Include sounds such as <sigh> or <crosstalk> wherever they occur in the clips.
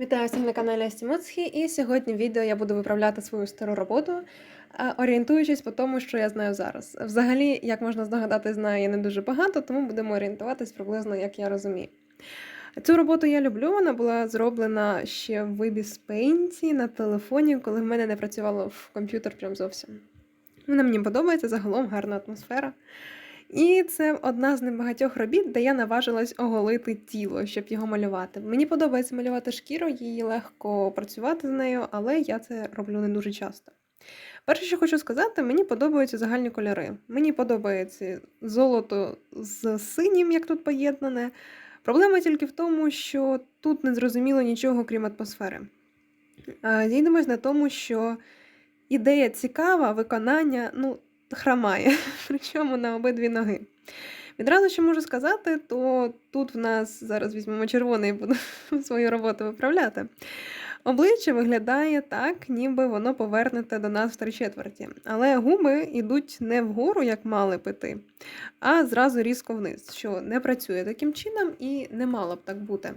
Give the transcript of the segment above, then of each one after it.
Вітаю всіх на каналі Асті і сьогодні в відео я буду виправляти свою стару роботу, е, орієнтуючись по тому, що я знаю зараз. Взагалі, як можна здогадати, знаю я не дуже багато, тому будемо орієнтуватись приблизно, як я розумію. Цю роботу я люблю, вона була зроблена ще в Webis Paint на телефоні, коли в мене не працювало в комп'ютер прям зовсім. Вона мені подобається, загалом гарна атмосфера. І це одна з небагатьох робіт, де я наважилась оголити тіло, щоб його малювати. Мені подобається малювати шкіру, її легко працювати з нею, але я це роблю не дуже часто. Перше, що хочу сказати, мені подобаються загальні кольори. Мені подобається золото з синім, як тут поєднане. Проблема тільки в тому, що тут не зрозуміло нічого, крім атмосфери. Е, Зійдемось на тому, що ідея цікава, виконання, ну, хромає, <laughs> причому на обидві ноги. Відразу що можу сказати, то тут в нас зараз візьмемо червоний і буду <laughs> свою роботу виправляти. Обличчя виглядає так, ніби воно повернете до нас в три четверті. Але губи йдуть не вгору, як мали б іти, а зразу різко вниз, що не працює таким чином і не мало б так бути.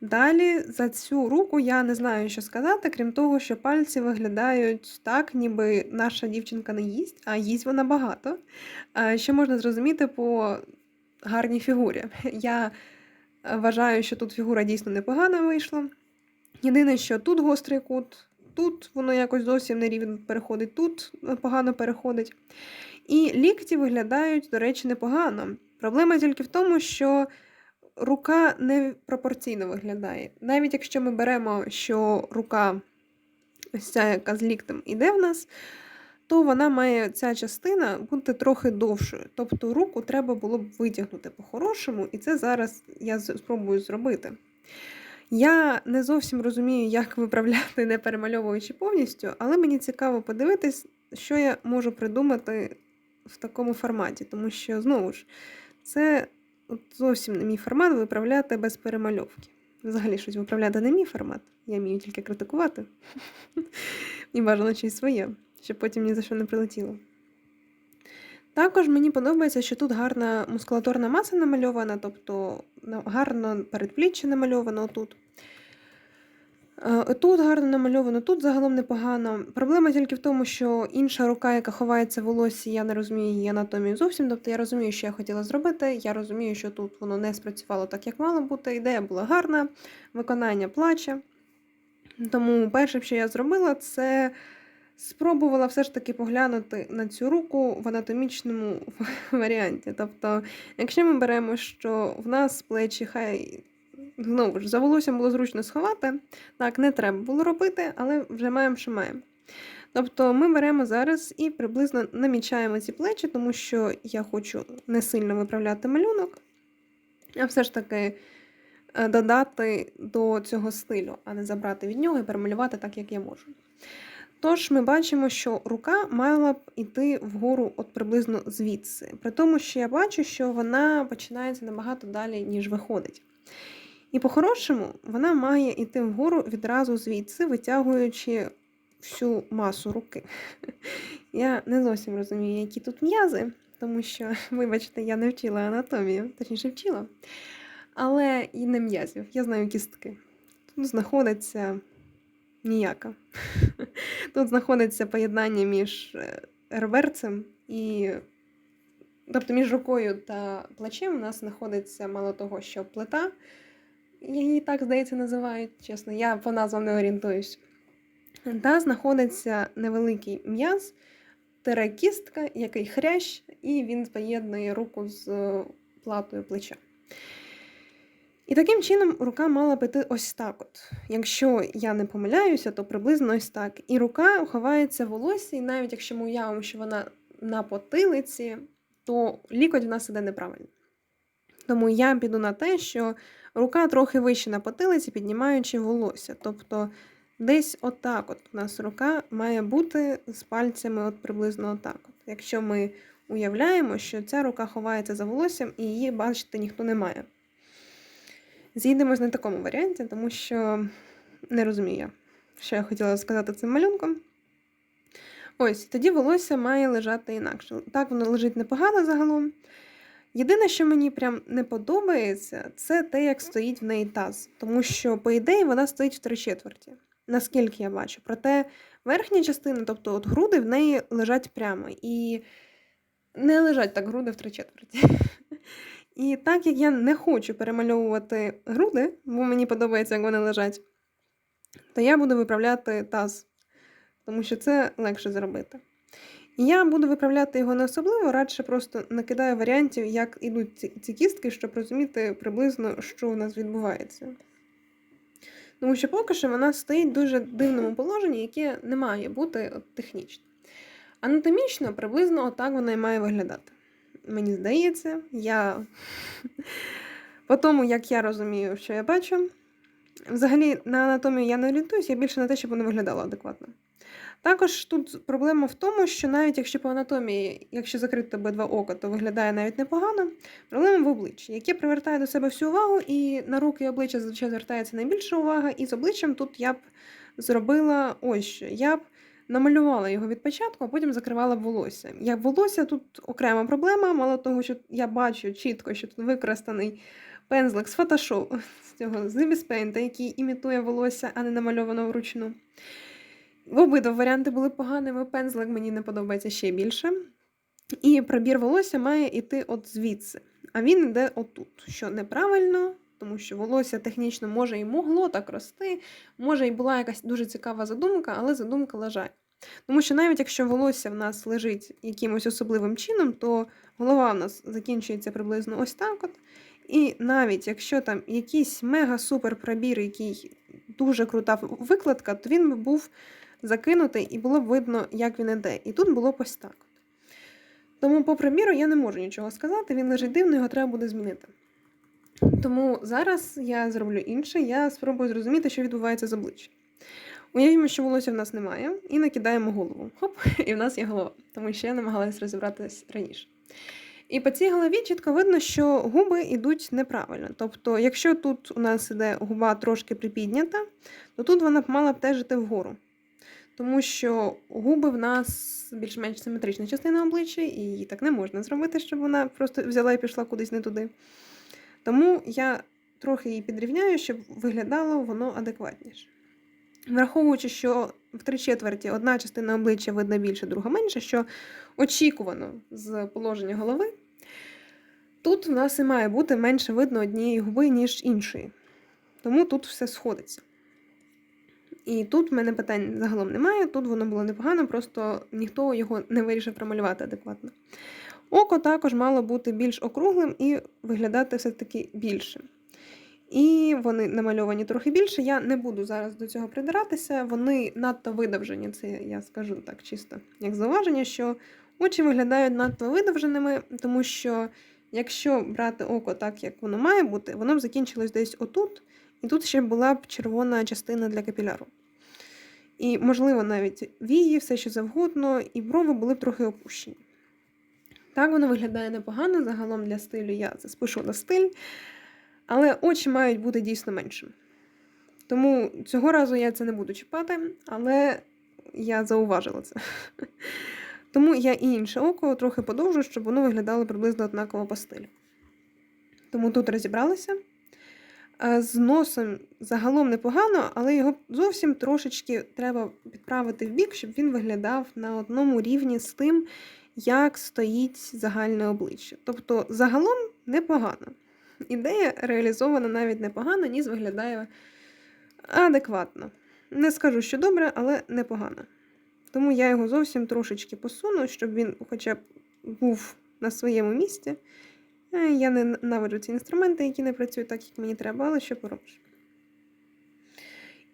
Далі за цю руку я не знаю, що сказати, крім того, що пальці виглядають так, ніби наша дівчинка не їсть, а їсть вона багато. Що можна зрозуміти по гарній фігурі. <laughs> Я вважаю, що тут фігура дійсно непогана вийшла. Єдине, що тут гострий кут, тут воно якось зовсім нерівно переходить, тут погано переходить. І лікті виглядають, до речі, непогано. Проблема тільки в тому, що рука не пропорційно виглядає. Навіть якщо ми беремо, що рука, ось ця, яка з ліктем іде в нас, то вона має ця частина бути трохи довшою. Тобто руку треба було б витягнути по-хорошому, і це зараз я спробую зробити. Я не зовсім розумію, як виправляти, не перемальовуючи повністю, але мені цікаво подивитись, що я можу придумати в такому форматі, тому що, знову ж, це от зовсім не мій формат виправляти без перемальовки. Взагалі щось виправляти не мій формат. Я вмію тільки критикувати. <laughs> І бажано щось своє, щоб потім ні за що не прилетіло. Також мені подобається, що тут гарна мускулаторна маса намальована, тобто на- гарно передпліччя намальовано отут. Е, Тут гарно намальовано, тут загалом непогано. Проблема тільки в тому, що інша рука, яка ховається в волосі, я не розумію її анатомію зовсім. Тобто я розумію, що я хотіла зробити. Я розумію, що тут воно не спрацювало так, як мало бути. Ідея була гарна, виконання плаче. Тому перше, що я зробила, це спробувала все ж таки поглянути на цю руку в анатомічному <laughs> варіанті. Тобто, якщо ми беремо, що в нас плечі хай знову ж за волоссям було зручно сховати, так, не треба було робити, але вже маємо, що маємо. Тобто ми беремо зараз і приблизно намічаємо ці плечі, тому що я хочу не сильно виправляти малюнок, а все ж таки е, додати до цього стилю, а не забрати від нього і перемалювати так, як я можу. Тож ми бачимо, що рука мала б іти вгору от приблизно звідси. При тому, що я бачу, що вона починається набагато далі, ніж виходить. І по-хорошому вона має йти вгору відразу звідси, витягуючи всю масу руки. <laughs> Я не зовсім розумію, які тут м'язи, тому що, <laughs> вибачте, я не вчила анатомію, точніше вчила. Але і не м'язів, я знаю кістки. Тут знаходиться ніяка. <laughs> Тут знаходиться поєднання між е, реберцем і. Тобто між рукою та плечем у нас знаходиться мало того, що плита, її так, здається, називають, чесно, я по назвам не орієнтуюсь. Та знаходиться невеликий м'яз, тире кістка, який хрящ, і він поєднує руку з е, платою плеча. І таким чином рука мала б ось так. от. Якщо я не помиляюся, то приблизно ось так. І рука ховається в волосі, і навіть якщо ми уявимо, що вона на потилиці, то лікоть в нас іде неправильно. Тому я піду на те, що рука трохи вище на потилиці, піднімаючи волосся. Тобто десь отак от у нас рука має бути з пальцями от приблизно отак. От. Якщо ми уявляємо, що ця рука ховається за волоссям і її бачити ніхто не має. Зійдемось на такому варіанті, тому що не розумію, що я хотіла сказати цим малюнком. Ось, тоді волосся має лежати інакше. Так воно лежить непогано загалом. Єдине, що мені прям не подобається, це те, як стоїть в неї таз. Тому що, по ідеї, вона стоїть в три четверті, наскільки я бачу. Проте верхня частина, тобто от груди, в неї лежать прямо. І не лежать так груди в три четверті. І так як я не хочу перемальовувати груди, бо мені подобається, як вони лежать, то я буду виправляти таз, тому що це легше зробити. Я буду виправляти його не особливо, радше просто накидаю варіантів, як ідуть ці, ці кістки, щоб розуміти приблизно, що у нас відбувається. Тому що поки що вона стоїть в дуже дивному положенні, яке не має бути от, технічно. Анатомічно приблизно отак вона і має виглядати. Мені здається, я <laughs> по тому, як я розумію, що я бачу, взагалі на анатомію я не орієнтуюсь, я більше на те, щоб воно виглядало адекватно. Також тут проблема в тому, що навіть якщо по анатомії, якщо закрити обидва ока, то виглядає навіть непогано. Проблема в обличчі, яке привертає до себе всю увагу, і на руки і обличчя зазвичай звертається найбільша увага. І з обличчям тут я б зробила ось що. Я б намалювала його від початку, а потім закривала б волосся. Як волосся тут окрема проблема, мало того, що я бачу чітко, що тут використаний пензлик з Photoshop, <laughs> з цього з Paint, який імітує волосся, а не намальовано вручну. Обидва варіанти були поганими, пензлик мені не подобається ще більше. І пробір волосся має йти от звідси. А він йде отут, що неправильно, тому що волосся технічно може і могло так рости, може і була якась дуже цікава задумка, але задумка лежать. Тому що навіть якщо волосся в нас лежить якимось особливим чином, то голова в нас закінчується приблизно ось так. от. І навіть якщо там якийсь мега-супер пробір, який дуже крута викладка, то він би був закинутий і було видно, як він іде. І тут було ось так. Тому, по приміру, я не можу нічого сказати, він лежить дивно, його треба буде змінити. Тому зараз я зроблю інше, я спробую зрозуміти, що відбувається з обличчям. Уявімо, що волосся в нас немає, і накидаємо голову. Хоп, і в нас є голова, тому що я намагалась розібратися раніше. І по цій голові чітко видно, що губи йдуть неправильно. Тобто, якщо тут у нас іде губа трошки припіднята, то тут вона б мала б теж йти вгору. Тому що губи в нас більш-менш симетрична частина обличчя, і її так не можна зробити, щоб вона просто взяла і пішла кудись не туди. Тому я трохи її підрівняю, щоб виглядало воно адекватніше. Враховуючи, що в три четверті одна частина обличчя видна більше, друга менше, що очікувано з положення голови, тут в нас і має бути менше видно однієї губи, ніж іншої. Тому тут все сходиться. І тут в мене питань загалом немає, тут воно було непогано, просто ніхто його не вирішив промалювати адекватно. Око також мало бути більш округлим і виглядати все-таки більше. І вони намальовані трохи більше. Я не буду зараз до цього придиратися. Вони надто видовжені, це я скажу так чисто, як зауваження, що очі виглядають надто видовженими, тому що якщо брати око так, як воно має бути, воно б закінчилось десь отут, і тут ще була б червона частина для капіляру. І, можливо, навіть вії, все що завгодно, і брови були б трохи опущені. Так воно виглядає непогано. Загалом для стилю я це спишу на стиль, але очі мають бути дійсно меншими. Тому цього разу я це не буду чіпати, але я зауважила це. <laughs> Тому я і інше око трохи подовжу, щоб воно виглядало приблизно однаково по стилю. Тому тут розібралися. З носом загалом непогано, але його зовсім трошечки треба підправити в бік, щоб він виглядав на одному рівні з тим, як стоїть загальне обличчя. Тобто, загалом непогано. Ідея реалізована навіть непогано, ніс виглядає адекватно. Не скажу, що добре, але непогано. Тому я його зовсім трошечки посуну, щоб він хоча б був на своєму місці. Е, Я ненавиджу ці інструменти, які не працюють так, як мені треба, але що поробиш.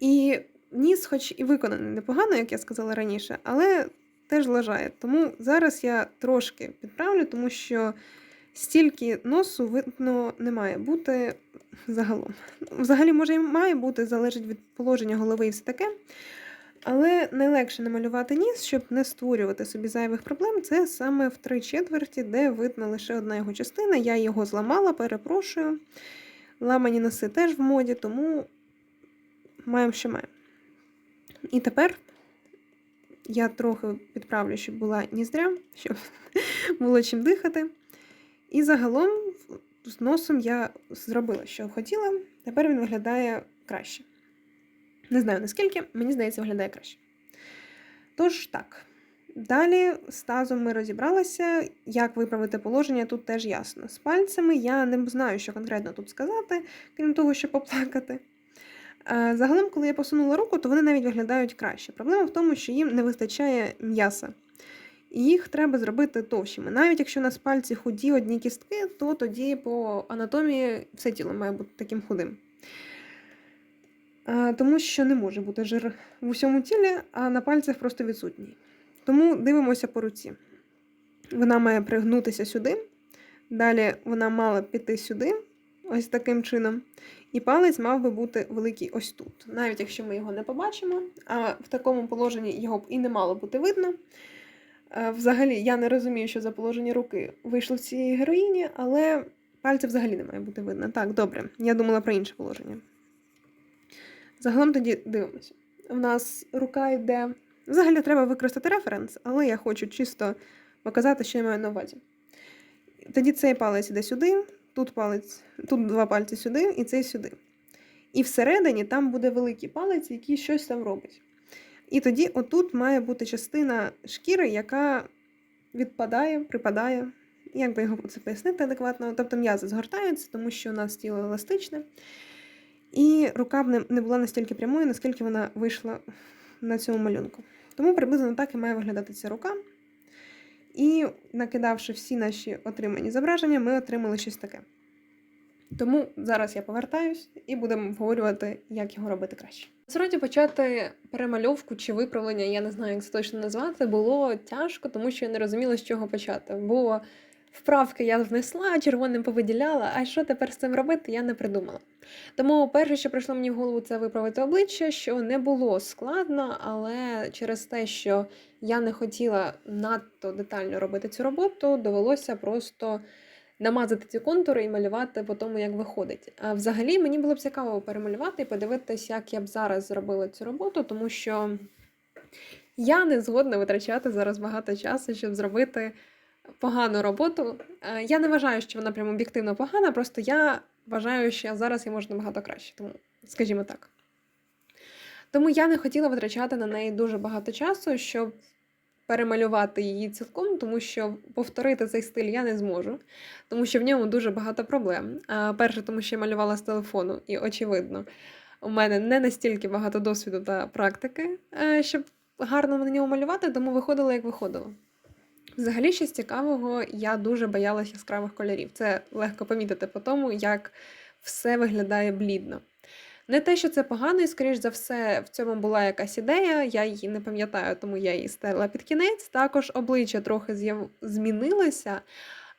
І ніс, хоч і виконаний непогано, як я сказала раніше, але теж лежає. Тому зараз я трошки підправлю, тому що стільки носу видно не має бути загалом. Взагалі, може, і має бути, залежить від положення голови і все таке. Але найлегше намалювати ніс, щоб не створювати собі зайвих проблем, це саме в три четверті, де видно лише одна його частина. Я його зламала, перепрошую. Ламані носи теж в моді, тому маємо, що маємо. І тепер я трохи підправлю, щоб була ніздря, щоб <laughs> було чим дихати. І загалом з носом я зробила, що хотіла. Тепер він виглядає краще. Не знаю наскільки, мені здається, виглядає краще. Тож так. Далі з тазом ми розібралися, як виправити положення, тут теж ясно. З пальцями я не знаю, що конкретно тут сказати, крім того, що поплакати. Е, Загалом, коли я посунула руку, то вони навіть виглядають краще. Проблема в тому, що їм не вистачає м'яса. І їх треба зробити товщими. Навіть якщо у нас пальці худі одні кістки, то тоді по анатомії все тіло має бути таким худим. Е, Тому що не може бути жир в усьому тілі, а на пальцях просто відсутній. Тому дивимося по руці. Вона має пригнутися сюди. Далі вона мала піти сюди, ось таким чином. І палець мав би бути великий ось тут. Навіть якщо ми його не побачимо, а в такому положенні його б і не мало бути видно. Е, Взагалі, я не розумію, що за положення руки вийшло в цій героїні, але пальця взагалі не має бути видно. Так, добре, я думала про інше положення. Загалом тоді дивимося. У нас рука йде. Взагалі треба використати референс, але я хочу чисто показати, що я маю на увазі. Тоді цей палець іде сюди, тут палець, тут два пальці сюди і цей сюди. І всередині там буде великий палець, який щось там робить. І тоді отут має бути частина шкіри, яка відпадає, припадає. Як би його це пояснити адекватно? Тобто м'язи згортаються, тому що у нас тіло еластичне. І рука б не, була настільки прямою, наскільки вона вийшла на цьому малюнку. Тому приблизно так і має виглядати ця рука. І накидавши всі наші отримані зображення, ми отримали щось таке. Тому зараз я повертаюсь і будемо обговорювати, як його робити краще. Насправді почати перемальовку чи виправлення, я не знаю, як це точно назвати, було тяжко, тому що я не розуміла, з чого почати. Бо вправки я внесла, червоним повиділяла, а що тепер з цим робити, я не придумала. Тому перше, що прийшло мені в голову, це виправити обличчя, що не було складно, але через те, що я не хотіла надто детально робити цю роботу, довелося просто намазати ці контури і малювати по тому, як виходить. А взагалі мені було б цікаво перемалювати і подивитися, як я б зараз зробила цю роботу, тому що я не згодна витрачати зараз багато часу, щоб зробити погану роботу. Е, Я не вважаю, що вона прям об'єктивно погана, просто я вважаю, що зараз я можу набагато краще, тому скажімо так. Тому я не хотіла витрачати на неї дуже багато часу, щоб перемалювати її цілком, тому що повторити цей стиль я не зможу, тому що в ньому дуже багато проблем. Перше, тому що я малювала з телефону, і очевидно, у мене не настільки багато досвіду та практики, е, щоб гарно на ньому малювати, тому виходило, як виходило. Взагалі, щось цікавого, я дуже боялася яскравих кольорів. Це легко помітити по тому, як все виглядає блідно. Не те, що це погано, і, скоріш за все, в цьому була якась ідея, я її не пам'ятаю, тому я її стерла під кінець. Також обличчя трохи змінилося,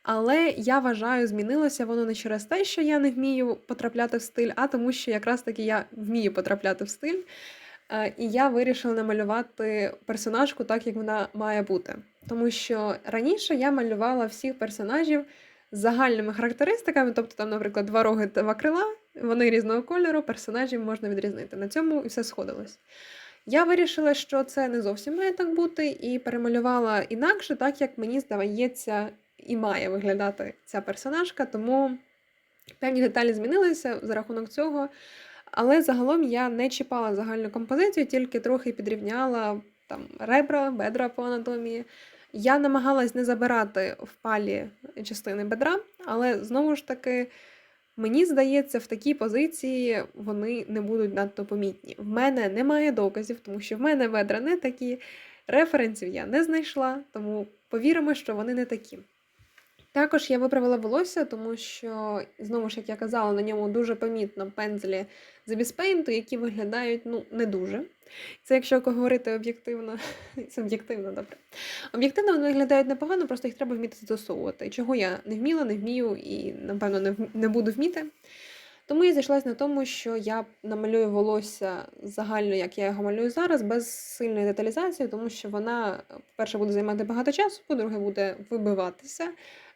але я вважаю, змінилося воно не через те, що я не вмію потрапляти в стиль, а тому, що якраз таки я вмію потрапляти в стиль. Е, І я вирішила намалювати персонажку так, як вона має бути. Тому що раніше я малювала всіх персонажів з загальними характеристиками, тобто там, наприклад, два роги два крила, вони різного кольору, персонажів можна відрізнити. На цьому і все сходилось. Я вирішила, що це не зовсім має так бути, і перемалювала інакше, так як мені здається, і має виглядати ця персонажка, тому певні деталі змінилися за рахунок цього. Але загалом я не чіпала загальну композицію, тільки трохи підрівняла там ребра, бедра по анатомії. Я намагалась не забирати в палі частини бедра, але знову ж таки, мені здається, в такій позиції вони не будуть надто помітні. В мене немає доказів, тому що в мене бедра не такі, референсів я не знайшла, тому повіримо, що вони не такі. Також я виправила волосся, тому що, знову ж як я казала, на ньому дуже помітно пензлі з біспейнту, які виглядають ну, не дуже. Це якщо говорити об'єктивно, <laughs> це об'єктивно добре. Об'єктивно вони виглядають непогано, просто їх треба вміти застосовувати. Чого я не вміла, не вмію і, напевно, не, не буду вміти. Тому я зійшлась на тому, що я намалюю волосся загально, як я його малюю зараз, без сильної деталізації, тому що вона, по-перше, буде займати багато часу, по-друге, буде вибиватися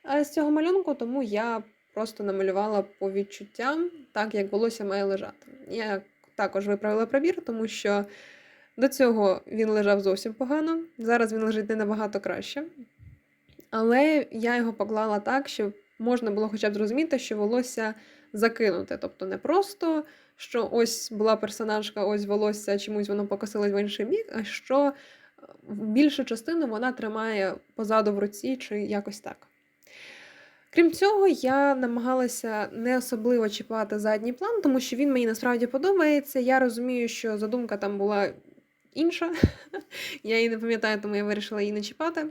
з цього малюнку, тому я просто намалювала по відчуттям, так як волосся має лежати. Я також виправила пробір, тому що до цього він лежав зовсім погано. Зараз він лежить не набагато краще. Але я його поклала так, щоб можна було хоча б зрозуміти, що волосся закинуте. Тобто не просто, що ось була персонажка, ось волосся, чомусь воно покосилось в інший бік, а що е, більшу частину вона тримає позаду в руці чи якось так. Крім цього, я намагалася не особливо чіпати задній план, тому що він мені насправді подобається. Я розумію, що задумка там була інша. <laughs> Я її не пам'ятаю, тому я вирішила її не чіпати.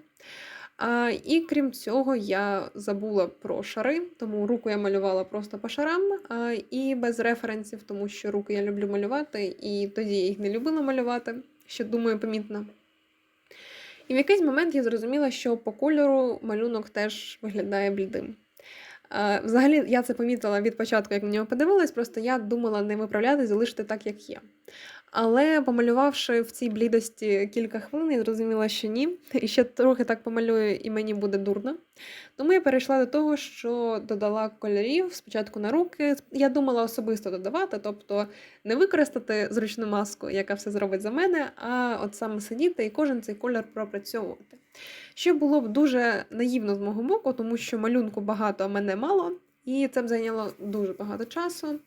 А, І крім цього, я забула про шари, тому руку я малювала просто по шарам а, і без референсів, тому що руки я люблю малювати, і тоді я їх не любила малювати, що думаю, помітно. І в якийсь момент я зрозуміла, що по кольору малюнок теж виглядає блідим. Взагалі, я це помітила від початку, як на нього подивилась, просто я думала не виправляти, залишити так, як є. Але помалювавши в цій блідості кілька хвилин, я зрозуміла, що ні. І ще трохи так помалюю, і мені буде дурно. Тому я перейшла до того, що додала кольорів спочатку на руки. Я думала особисто додавати, тобто не використати зручну маску, яка все зробить за мене, а от саме сидіти і кожен цей кольор пропрацьовувати. Що було б дуже наївно з мого боку, тому що малюнку багато, а мене мало, і це б зайняло дуже багато часу.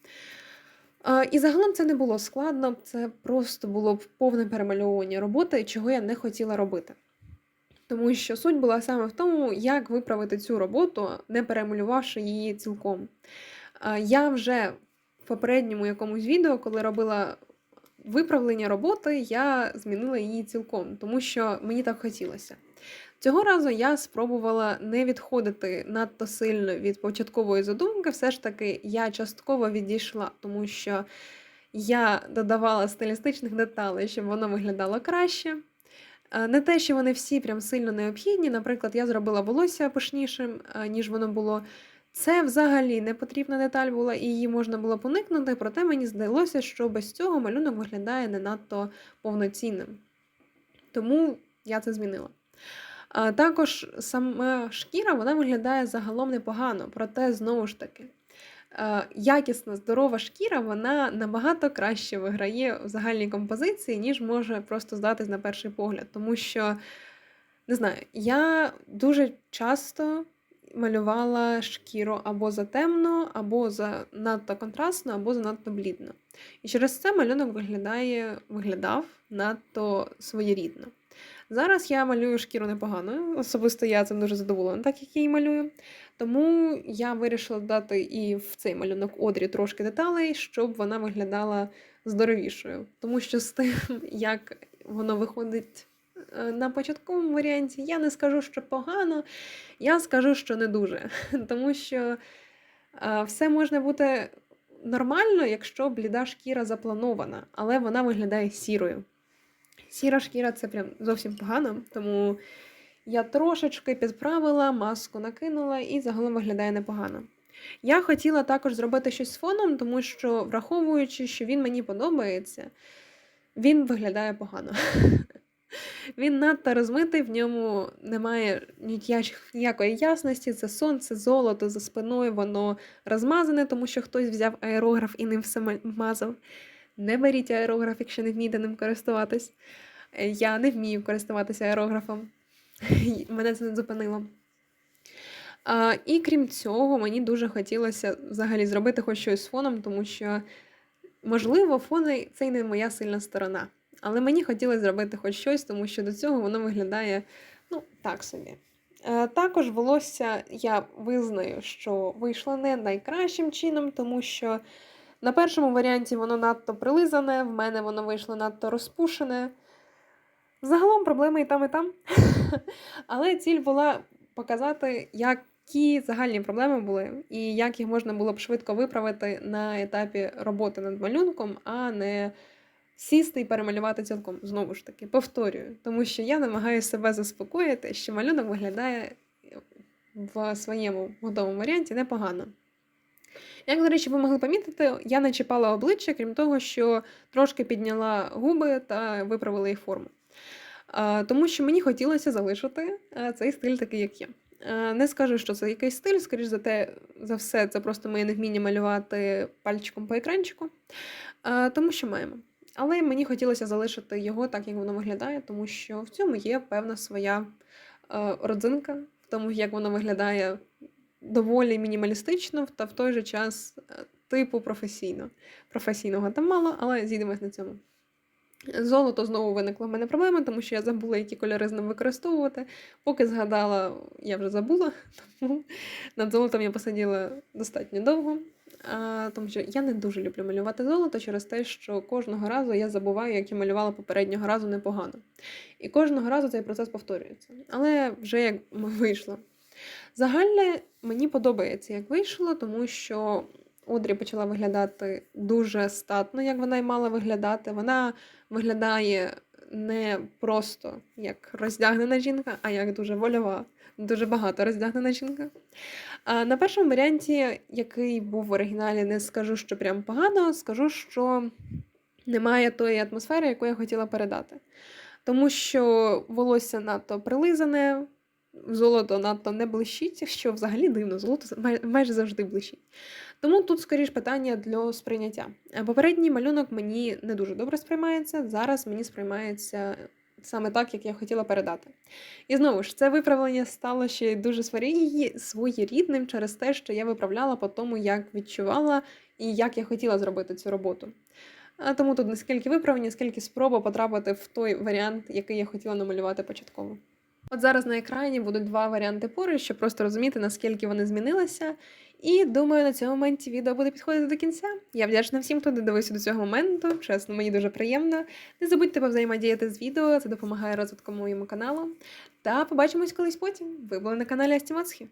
І загалом це не було складно, це просто було повне перемальовування роботи, чого я не хотіла робити. Тому що суть була саме в тому, як виправити цю роботу, не перемалювавши її цілком. Я вже в попередньому якомусь відео, коли робила виправлення роботи, я змінила її цілком, тому що мені так хотілося. Цього разу я спробувала не відходити надто сильно від початкової задумки. Все ж таки, я частково відійшла, тому що я додавала стилістичних деталей, щоб воно виглядало краще. Е, не те, що вони всі прям сильно необхідні. Наприклад, я зробила волосся пишнішим, е, ніж воно було. Це взагалі не потрібна деталь була, і її можна було поникнути, проте мені здалося, що без цього малюнок виглядає не надто повноцінним. Тому я це змінила. Також сама шкіра вона виглядає загалом непогано, проте, знову ж таки, якісна, здорова шкіра вона набагато краще виграє в загальній композиції, ніж може просто здатись на перший погляд. Тому що, не знаю, я дуже часто малювала шкіру або затемно, або занадто контрастно, або занадто блідно. І через це малюнок виглядає, виглядав надто своєрідно. Зараз я малюю шкіру непогано, особисто я цим дуже задоволена, так як я її малюю. Тому я вирішила дати і в цей малюнок Одрі трошки деталей, щоб вона виглядала здоровішою. Тому що з тим, як воно виходить е, на початковому варіанті, я не скажу, що погано, я скажу, що не дуже. <laughs> Тому що е, все можна бути нормально, якщо бліда шкіра запланована, але вона виглядає сірою. Сіра шкіра це прям зовсім погано, тому я трошечки підправила, маску накинула і загалом виглядає непогано. Я хотіла також зробити щось з фоном, тому що, враховуючи, що він мені подобається, він виглядає погано. <laughs> Він надто розмитий, в ньому немає ніякої ясності, це сонце, золото за спиною, воно розмазане, тому що хтось взяв аерограф і ним все мазав. Не беріть аерограф, якщо не вмієте ним користуватись. Е, я не вмію користуватися аерографом. Мене це не зупинило. А, І крім цього, мені дуже хотілося взагалі зробити хоч щось з фоном, тому що, можливо, фони це й не моя сильна сторона. Але мені хотілося зробити хоч щось, тому що до цього воно виглядає ну, так собі. А, також волосся я визнаю, що вийшло не найкращим чином, тому що на першому варіанті воно надто прилизане, в мене воно вийшло надто розпушене. Загалом проблеми і там, і там. <laughs> Але ціль була показати, які загальні проблеми були, і як їх можна було б швидко виправити на етапі роботи над малюнком, а не сісти і перемалювати цілком. Знову ж таки, повторюю, тому що я намагаюся себе заспокоїти, що малюнок виглядає в своєму готовому варіанті непогано. Як, до речі, ви могли помітити, я не чіпала обличчя, крім того, що трошки підняла губи та виправила їх форму. Тому що мені хотілося залишити цей стиль такий, як є. Не скажу, що це якийсь стиль, скоріш за те, за все, це просто моє невміння малювати пальчиком по екранчику, тому що маємо. Але мені хотілося залишити його так, як воно виглядає, тому що в цьому є певна своя родзинка, в тому, як воно виглядає доволі мінімалістично та в той же час е, типу професійно. Професійного там мало, але зійдемось на цьому. Золото знову виникла в мене проблема, тому що я забула, які кольори з ним використовувати. Поки згадала, я вже забула, <laughs> тому над золотом я посиділа достатньо довго. А, тому що я не дуже люблю малювати золото через те, що кожного разу я забуваю, як я малювала попереднього разу непогано. І кожного разу цей процес повторюється. Але вже як <laughs> вийшло. Загальне мені подобається, як вийшло, тому що Одрі почала виглядати дуже статно, як вона й мала виглядати. Вона виглядає не просто як роздягнена жінка, а як дуже вольова, дуже багато роздягнена жінка. А на першому варіанті, який був в оригіналі, не скажу, що прям погано, скажу, що немає тої атмосфери, яку я хотіла передати. Тому що волосся надто прилизане, золото надто не блищить, що взагалі дивно, золото май- майже завжди блищить. Тому тут, скоріш, питання для сприйняття. Е, Попередній малюнок мені не дуже добре сприймається. Зараз мені сприймається саме так, як я хотіла передати. І знову ж, це виправлення стало ще дуже своєрідним через те, що я виправляла по тому, як відчувала і як я хотіла зробити цю роботу. А Тому тут не скільки виправлення, скільки спроба потрапити в той варіант, який я хотіла намалювати початково. От зараз на екрані будуть два варіанти пори, щоб просто розуміти, наскільки вони змінилися. І думаю, на цьому моменті відео буде підходити до кінця. Я вдячна всім, хто додивився до цього моменту. Чесно, мені дуже приємно. Не забудьте повзаємодіяти з відео, це допомагає розвитку моєму каналу. Та побачимось колись потім. Ви були на каналі Астімоцхі.